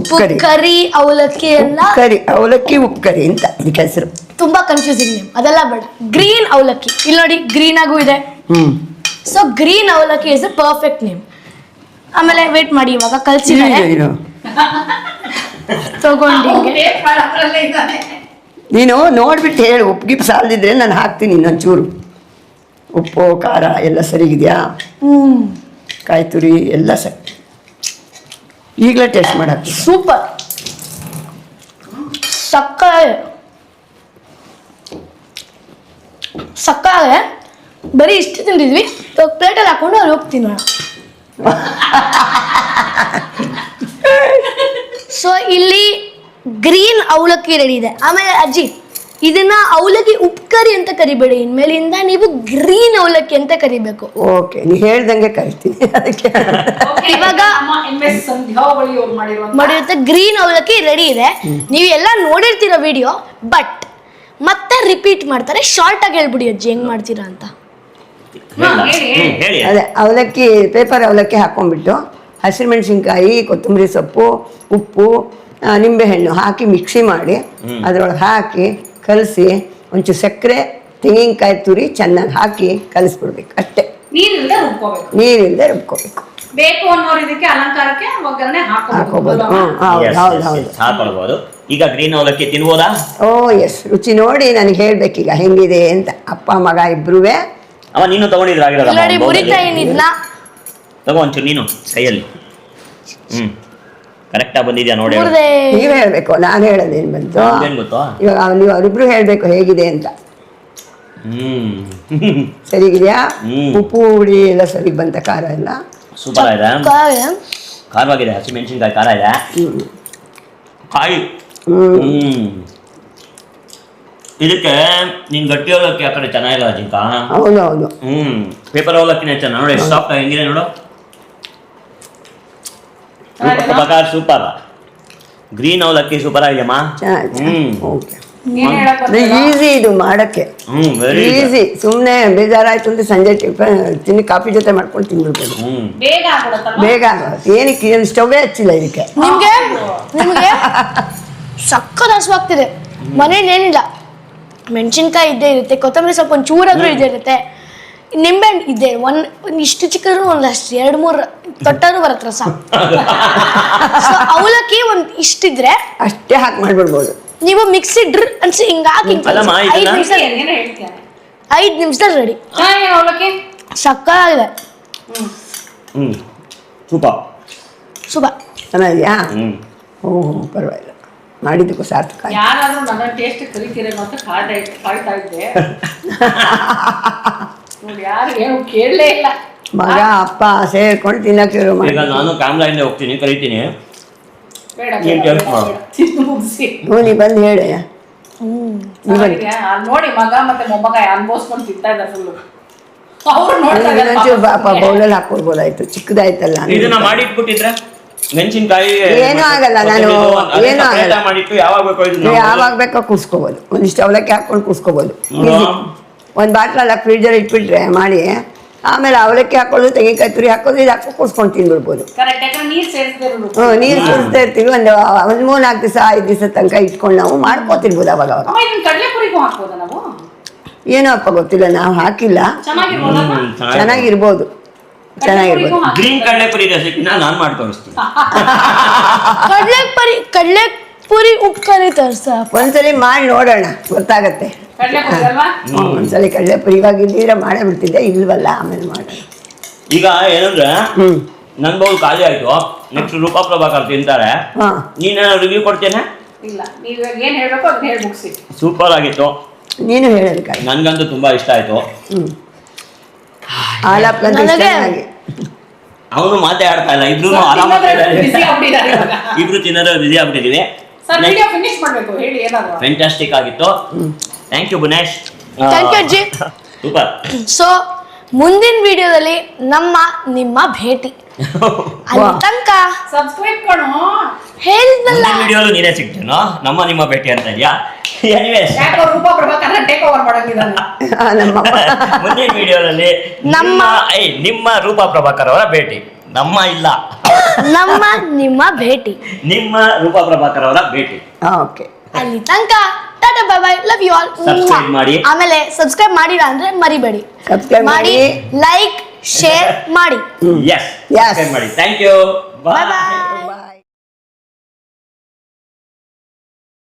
ಉಪ್ಪು ಕರಿ ಅವಲಕ್ಕಿ ಎಲ್ಲ ಕರಿ ಅವಲಕ್ಕಿ ಉಪ್ಪು ಕರಿ ಅಂತ ಇದಕ್ಕೆ ಹೆಸರು ತುಂಬಾ ಕನ್ಫ್ಯೂಸಿಂಗ್ ನೇಮ್ ಅದೆಲ್ಲ ಬೇಡ. ಗ್ರೀನ್ ಅವಲಕ್ಕಿ. ಇಲ್ಲಿ ನೋಡಿ ಗ್ರೀನ್ ಆಗೂ ಇದೆ. So green avalakki is a perfect name ಆಮೇಲೆ ವೇಟ್ ಮಾಡಿ ಇವಾಗ ಕಲ್ಸಿದ್ದಾರೆ ಇರು, ಇರು. ತಗೊಂಡು ಹಿಂಗೆ ಪೇಪರ್ ಅದ್ರಲ್ಲೇ ಇದ್ದಾನೆ ನೀನು ನೋಡ್ಬಿಟ್ಟು ಹೇಳಿ ಉಪ್ಪು ಗಿಪ್ಪು ಸಾಲದಿದ್ರೆ ನಾನು ಹಾಕ್ತೀನಿ ಇನ್ನೊಂಚೂರು. ಉಪ್ಪು ಖಾರ ಎಲ್ಲ ಸರಿಗಿದೆಯಾ ಹ್ಞೂ ಕಾಯಿ ತುರಿ ಎಲ್ಲ ಸರಿ. ಈಗಲೇ ಟೇಸ್ಟ್ ಮಾಡಕ್ಕೆ ಸೂಪರ್. ಸಕ್ಕ ಸಕ್ಕರೆ ಬರೀ ಇಷ್ಟು ತಿಂದಿದ್ವಿ. ಪ್ಲೇಟಲ್ಲಿ ಹಾಕೊಂಡು ಅಲ್ಲಿ ಹೋಗ್ತೀನಿ <laughs> ಸೊ ಇಲ್ಲಿ ಗ್ರೀನ್ ಅವಲಕ್ಕಿ ರೆಡಿ ಇದೆ. ಆಮೇಲೆ ಅಜ್ಜಿ ಇದನ್ನ ಅವಲಕ್ಕಿ ಉಪ್ಕರಿ ಅಂತ ಕರಿಬೇಡಿ. ಇನ್ಮೇಲಿಂದ ನೀವು ಗ್ರೀನ್ ಅವಲಕ್ಕಿ ಅಂತ ಕರಿಬೇಕು. ಓಕೆ ನೀ ಹೇಳ್ದಂಗೆ ಕರಿತೀನಿ. ಅದಕ್ಕೆ. ಇವಾಗ- ಮಾಡಿರುವಂತ ಮಾಡಿರುತ್ತೆ ಗ್ರೀನ್ ಅವಲಕ್ಕಿ ರೆಡಿ ಇದೆ. ನೀವು ಎಲ್ಲ ನೋಡಿರ್ತೀರ ವಿಡಿಯೋ ಬಟ್ ಮತ್ತೆ ರಿಪೀಟ್ ಮಾಡ್ತಾರೆ. ಶಾರ್ಟ್ ಆಗಿ ಹೇಳ್ಬಿಡಿ ಅಜ್ಜಿ ಹೆಂಗ್ ಮಾಡ್ತೀರಾ ಅಂತ. ಅದೇ ಅವಲಕ್ಕಿ ಪೇಪರ್ ಅವಲಕ್ಕಿ ಹಾಕೊಂಡ್ಬಿಟ್ಟು ಹಸಿಮೆಣಸಿನ್ಕಾಯಿ ಕೊತ್ತಂಬರಿ ಸೊಪ್ಪು ಉಪ್ಪು ನಿಂಬೆಹಣ್ಣು ಹಾಕಿ ಮಿಕ್ಸಿ ಮಾಡಿ ಅದರೊಳಗೆ ಹಾಕಿ ಕಲಸಿ ಒಂಚೂರು ಸಕ್ಕರೆ ತೆಂಗಿನಕಾಯಿ ತುರಿ ಚೆನ್ನಾಗಿ ಹಾಕಿ ಕಲಿಸ್ಬಿಡ್ಬೇಕು ಅಷ್ಟೇ. ನೀರಿಂದ ರುಬ್ಕೋಬೇಕು. ನೀರಿಲ್ಲದೆ ರುಬ್ಕೋಬೇಕು. ಬೇಕು ಅನ್ನೋರು ಇದಕ್ಕೆ ಅಲಂಕಾರಕ್ಕೆ ಒಗ್ಗರಣೆ ಹಾಕೋಬೋದು ಹಾಕೋಬಹುದು ಹೌದು ಹೌದು ಹೌದು. yes. ಈಗ ಗ್ರೀನ್ ಅವಲಕ್ಕಿ ತಿನ್ಬೋದಾ? ಓ ಎಸ್ ರುಚಿ ನೋಡಿ ನನಗೆ ಹೇಳ್ಬೇಕೀಗ ಹೆಂಗಿದೆ ಅಂತ. ಅಪ್ಪ ಮಗ ಇಬ್ರು ಅವ ನೀನು ತಗೊಂಡಿದ್ರ ಇಲ್ಲ ನೋಡಿ ಮುರಿತಾ ಏನಿದ್ನ? ತಗೋ ಒಂಚೂರು ನೀನು ಕೈಯಲ್ಲಿ. ಹ್ಮ್. ಕರೆಕ್ಟಾಗಿ ಬಂದಿದ್ಯಾ ನೋಡಿ ನೀವೇ ಹೇಳ್ಬೇಕು ನಾನು ಹೇಳೋದೇನು ಬಂತು? ಏನ್ ಗೊತ್ತಾ? ಇವಾಗ ನೀವು ಅವರಿಬ್ರು ಹೇಳಬೇಕು ಹೇಗಿದೆ ಅಂತ. ಹ್ಮ್. ಸರಿಗಿದೆಯಾ. ಉಪ್ಪು ಹುಳಿ ಎಲ್ಲ ಸರಿ ಬಂತ ಖಾರ ಎಲ್ಲ? ಸೂಪರ್ ಇದೆ. ಕಾಗೆ ಖಾರವಾಗಿದೆ ಹಸಿಮೆಣಸಿನ್ಕಾಯಿ ಖಾರ ಇದೆ. ಕಾಯಿ. ಹ್ಮ್. ಹ್ಮ್. ಇದಕ್ಕೆ ನಿನ್ ಗಟ್ಟಿ ಅವಲಕ್ಕಿ ಆ ಕಡೆ ಚೆನ್ನಾಗಿಲ್ಲ ಜಿಂಕ? ಹೌದು ಹೌದು ಹ್ಮ್. ಪೇಪರ್ ಅವಲಕ್ಕಿನೇ ಚೆನ್ನಾಗಿ ನೋಡಿ ಸಾಫ್ಟ್ ಹೆಂಗಿದೆ ನೋಡು. ಪ್ರಕಾರ ಸೂಪರ್ ಗ್ರೀನ್ ಅವಲಕ್ಕಿ ಸೂಪರ್ ಆಗಿದೆಯಮ್ಮ? ಹ್ಮ್. ಓಕೆ ಈಸಿ ಇದು ಮಾಡಕ್ಕೆ. ಹ್ಮ್ ವೆರಿ ಈಸಿ ಸುಮ್ಮನೆ ಬೇಜಾರಾಯ್ತು ಅಂದ್ರೆ ಸಂಜೆ ತಿನ್ನಿ ಕಾಫಿ ಜೊತೆ ಮಾಡ್ಕೊಂಡು ತಿನ್ಬಿಡ್ಬೋದು ಹ್ಮ್. ಬೇಗ ಏನಕ್ಕೆ? ಏನು ಸ್ಟವ್ವೇ ಹಚ್ಚಿಲ್ಲ ಇದಕ್ಕೆ. ನಿಮ್ಗೆ? <laughs> ನಿಮ್ಗೆ? ಸಕ್ಕತ್ ಹಸುವಾಗ್ತಿದೆ. ಮನೇಲಿ ಏನಿಲ್ಲ. ಮೆಣಸಿನ್ಕಾಯಿ ಇದ್ದೇ ಇರುತ್ತೆ ಕೊತ್ತಂಬರಿ ಸೊಪ್ಪು ಒಂದ್ ಚೂರಾದ್ರೂ ಇದ್ದೇ ಇರುತ್ತೆ. ನಿಂಬೆ ಹಣ್ಣು ಇದೆ ಒಂದ್ ಒಂದ್ ಇಷ್ಟು ಚಿಕ್ಕದ್ರು ಒಂದಷ್ಟು ಎರಡು ಮೂರು ತೊಟ್ಟರು ಬರತ್ರ ಸಾಕು. ಸೊ ಅವಲಕ್ಕಿ ಒಂದ್ ಇಷ್ಟಿದ್ರೆ ಅಷ್ಟೇ ಹಾಕಿ ಮಾಡ್ಬಿಡ್ಬೋದು. ನೀವು ಮಿಕ್ಸಿ ಡ್ರ್ ಅನ್ಸಿ ಹಿಂಗ್ ಹಾಕಿ ಅಲ್ಲಮ್ಮ, ಐದು ನಿಮಿಷ ಏನೋ ಹೇಳ್ತೀಯ ಐದು ನಿಮಿಷದಲ್ಲಿ ರೆಡಿ ಹಾ ಏನ್ ಅವಲಕ್ಕಿ? ಸಕ್ಕತ್ತಾಗಿದೆ. ಹ್ಮ್. ಹ್ಮ್ ಸೂಪರ್ ಶುಭ ಚೆನ್ನಾಗಿದೆಯಾ? ಹ್ಞೂ ಹ್ಞೂ ಪರವಾಗಿಲ್ಲ. ಮಾಡಿದ್ದಕ್ಕೂ ಸಾರ್ಥಕ ಆಯ್ತು. ಯಾರಾದ್ರೂ ನನ್ನ ಟೇಸ್ಟ್ ಕಲಿತೀರೇನೋ ಅಂತ ಕಾಯ್ತಾ ಇದ್ದೆ ಕಾಯ್ತಾ <laughs> ಇದ್ದೆ. ನೋಡಿ ಯಾರು ಏನು ಕೇಳಲೇ ಇಲ್ಲ. ಮಗ ಅಪ್ಪ ಸೇರ್ಕೊಂಡು ತಿನ್ನಕ್ಕೆ ಶುರು ಮಾಡಿ. ಈಗ ನಾನು ಕ್ಯಾಮ್ರಾ ಇಂದ ಹೋಗ್ತೀನಿ ಕರಿತೀನಿ. ಬೇಡ ನೀನ್ ಬೇಡ, taste ಮಾಡು. ಬೇಡ. ತಿಂದು ಮುಗಿಸಿ. ಹ್ಞೂ ಬಂದು ಹೇಳಿ ಚೆನ್ನಾಗಿದ್ಯಾ? ಅಲ್ಲ್ ನೋಡಿ ಮಗ ಮತ್ತೆ ಮೊಮ್ಮಗ ಅನ್ಭವಿಸ್ಕೊಂಡು ತಿಂತಾ ಇದ್ದಾರೆ ಫುಲ್ಲು ಅವ್ರು ನೋಡ್ತಾ ಇದ್ದಾರೆ ಇನ್ನೊಂಚೂರು ಪಾಪ. ಪಾಪ. ಬೌಲಲ್ಲಿ ಹಾಕೊಳ್ಬೋದಾಯ್ತು ಚಿಕ್ಕದಾಯ್ತಲ್ಲ. ಇದನ್ನ ಮಾಡಿ ಇಟ್ಬಿಟ್ಟಿದ್ರೆ ಮೆಣಸಿನ್ಕಾಯಿ ಏನೂ ಆಗಲ್ಲ, ನಾನು- ಏನೂ ಆಗಲ್ಲ. ಮಾಡಿಟ್ಟು ಯಾವಾಗ ಬೇಕೋ ಇದನ್ನ ಯಾವಾಗ ಬೇಕೋ ಕೂಸ್ಕೋಬೋದು. ಒಂದಿಷ್ಟು ಅವಲಕ್ಕಿ ಹಾಕೊಂಡು ಕೂಸ್ಕೋಬೋದು. ಹ್ಮ್. ಒಂದು ಬಾಟ್ಲಲ್ಲ ಫ್ರಿಡ್ಜಲ್ಲಿ ಇಟ್ಬಿಟ್ರೆ ಮಾಡಿ ಆಮೇಲೆ ಅವಲಕ್ಕಿ ಹಾಕೋದು ತೆಂಗಿನಕಾಯಿ ತುರಿ ಹಾಕೋದು ಇದು ಹಾಕೋ ಕುಡ್ಸ್ಕೊಂಡು ತಿಂದ್ಬಿಡ್ಬೋದು ಹ್ಞೂ ನೀರು ಸುರಿಸ್ತಾ ಇರ್ತೀವಿ ಒಂದು ಒಂದು ಮೂರು ನಾಲ್ಕು ದಿವಸ ಐದು ದಿವಸ ತನಕ ಇಟ್ಕೊಂಡು ನಾವು ಮಾಡ್ಕೋತಿರ್ಬೋದು ಅವಾಗ ಅವಾಗ. ಏನೋ ಅಪ್ಪ ಗೊತ್ತಿಲ್ಲ ನಾವು ಹಾಕಿಲ್ಲ. ಚೆನ್ನಾಗಿರ್ಬೋದು? ಚೆನ್ನಾಗಿರ್ಬೋದು. ಗ್ರೀನ್ ಕಡಲೆಪುರಿ ರೆಸಿಪಿನ ನಾನು ಮಾಡಿ ತೋರಿಸ್ತೀನಿ. <laughs> ಕಡ್ಲೆ ಪರಿ ಕಡ್ಲೆ ಪುರಿ ಉಪ್ಪು ಕರಿ ತರ್ಸ ಒಂದ್ಸಲಿ ಮಾಡಿ ನೋಡೋಣ ಗೊತ್ತಾಗತ್ತೆ. ಒಂದ್ಸಲಿ ಕಡಲೆಪುರಿ ಇವಾಗ ಇದ್ದೀರ ಮಾಡೇ ಬಿಡ್ತಿದ್ದೆ ಇಲ್ವಲ್ಲ ಆಮೇಲೆ ಮಾಡಿ ಈಗ ಏನಂದ್ರೆ ನನ್ ಬೌಲ್ ಖಾಲಿ ಆಯ್ತು ನೆಕ್ಸ್ಟ್ ರೂಪಾ ಪ್ರಭಾಕರ್ ತಿಂತಾರೆ. ಹಾ. ಏನಾದ್ರು ರಿವ್ಯೂ ಕೊಡ್ತೇನೆ ಇಲ್ಲ ನೀವು ಏನ್ ಹೇಳ್ಬೇಕು ಅದನ್ನ ಹೇಳಿ ಮುಗಿಸಿ. ಸೂಪರ್ ಆಗಿತ್ತು. ನೀನು ಹೇಳೋದಕ್ಕಾಗಿ ನನ್ಗಂತೂ ತುಂಬಾ ಇಷ್ಟ ಆಯ್ತು. ಅವನು ಮಾತಾಡ್ತಾ ಇಲ್ಲ ಇಬ್ರು ಇಬ್ರು ತಿನ್ನೋದು ಬಿಸಿ ಆಗ್ಬಿಟ್ಟಿದೀವಿ. ಸರ್ ವಿಡಿಯೋ ಫಿನಿಶ್ ಮಾಡ್ಬೇಕು ಹೇಳಿ ಏನಾದ್ರು. ಫ್ಯಾಂಟಾಸ್ಟಿಕ್ ಆಗಿತ್ತು. Thank you Bunesh thank you ಅಜ್ಜಿ ಸೂಪರ್ ಸೊ ಮುಂದಿನ ವಿಡಿಯೋದಲ್ಲಿ ನಮ್ಮ ನಿಮ್ಮ ಭೇಟಿ. <laughs> ಅಲ್ಲಿ. ತನಕ ಸಬ್ಸ್ಕ್ರೈಬ್ ಕಣೋ ಹೇಳಿದ್ನಲ್ಲ ಮುಂದಿನ ವಿಡಿಯೋಲು ನೀನೇ ಸಿಗ್ತೀನೋ? ನಮ್ಮ ನಿಮ್ಮ ಭೇಟಿ ಅಂತ ಇದೆಯಾ? ಎನಿವೇಸ್ ಯಾಕೋ ರೂಪ ಪ್ರಭಾಕರ್ ಟೇಕ್ ಓವರ್ ಮಾಡಂಗಿದ್ದಾನೆ ಆ, <laughs> ಮುಂದಿನ ವಿಡಿಯೋದಲ್ಲಿ ನಮ್ಮ- ನಿಮ್ಮ ಐ ನಿಮ್ಮ ರೂಪಾ ಪ್ರಭಾಕರ್ ಅವರ ಭೇಟಿ. ನಮ್ಮ ಇಲ್ಲ. <laughs> ನಮ್ಮ ನಿಮ್ಮ ಭೇಟಿ. ನಿಮ್ಮ ರೂಪ ಪ್ರಭಾಕರ್ ಅವರ ಭೇಟಿ ಓಕೆ. ಅಲ್ಲಿ ತನಕ tata bye bye love you all subscribe ಮಾಡಿ. ಆಮೇಲೆ ಸಬ್ಸ್ಕ್ರೈಬ್ ಮಾಡಿಲ್ಲ ಅಂದ್ರೆ ಮರಿಬೇಡಿ ಸಬ್ಸ್ಕ್ರೈಬ್ ಮಾಡಿ. ಲೈಕ್ ಶೇರ್ ಮಾಡಿ ಎಸ್ <laughs> Yes. ಮಾಡಿ ಥ್ಯಾಂಕ್ ಯು ಬೈ bye.